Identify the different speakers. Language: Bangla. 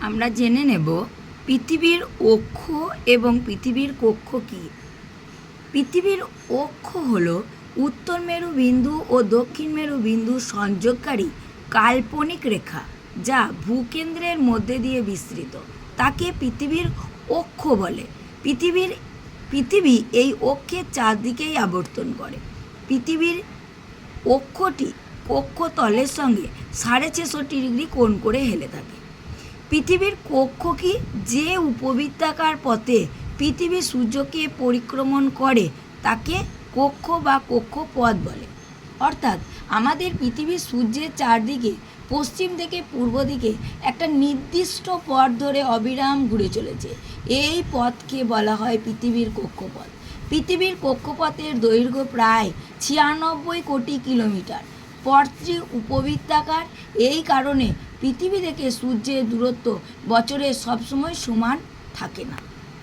Speaker 1: আমরা জেনে নেব পৃথিবীর অক্ষ এবং পৃথিবীর কক্ষ কী। পৃথিবীর অক্ষ হল উত্তর মেরু বিন্দু ও দক্ষিণ মেরু বিন্দু সংযোগকারী কাল্পনিক রেখা যা ভূকেন্দ্রের মধ্যে দিয়ে বিস্তৃত। তাকে পৃথিবীর অক্ষ বলে। পৃথিবীর, পৃথিবী এই অক্ষের চারদিকেই আবর্তন করে। পৃথিবীর অক্ষটি কক্ষতলের সঙ্গে সাড়ে ছেষট্টি ডিগ্রি কোণ করে হেলে থাকে। পৃথিবীর কক্ষ কি? যে উপবৃত্তাকার পথে পৃথিবী সূর্যকে পরিক্রমণ করে, তাকে কক্ষ বা কক্ষপথ বলে। অর্থাৎ আমাদের পৃথিবী সূর্যের চারদিকে, পশ্চিম থেকে পূর্ব দিকে একটা নির্দিষ্ট পথ ধরে অবিরাম ঘুরে চলেছে। এই পথকে বলা হয় পৃথিবীর কক্ষপথ। পৃথিবীর কক্ষপথের দৈর্ঘ্য প্রায় ছিয়ানব্বই কোটি কিলোমিটার। পথটি উপবৃত্তাকার। এই কারণে পৃথিবী থেকে সূর্যের দূরত্ব বছরের সবসময় সমান থাকে না।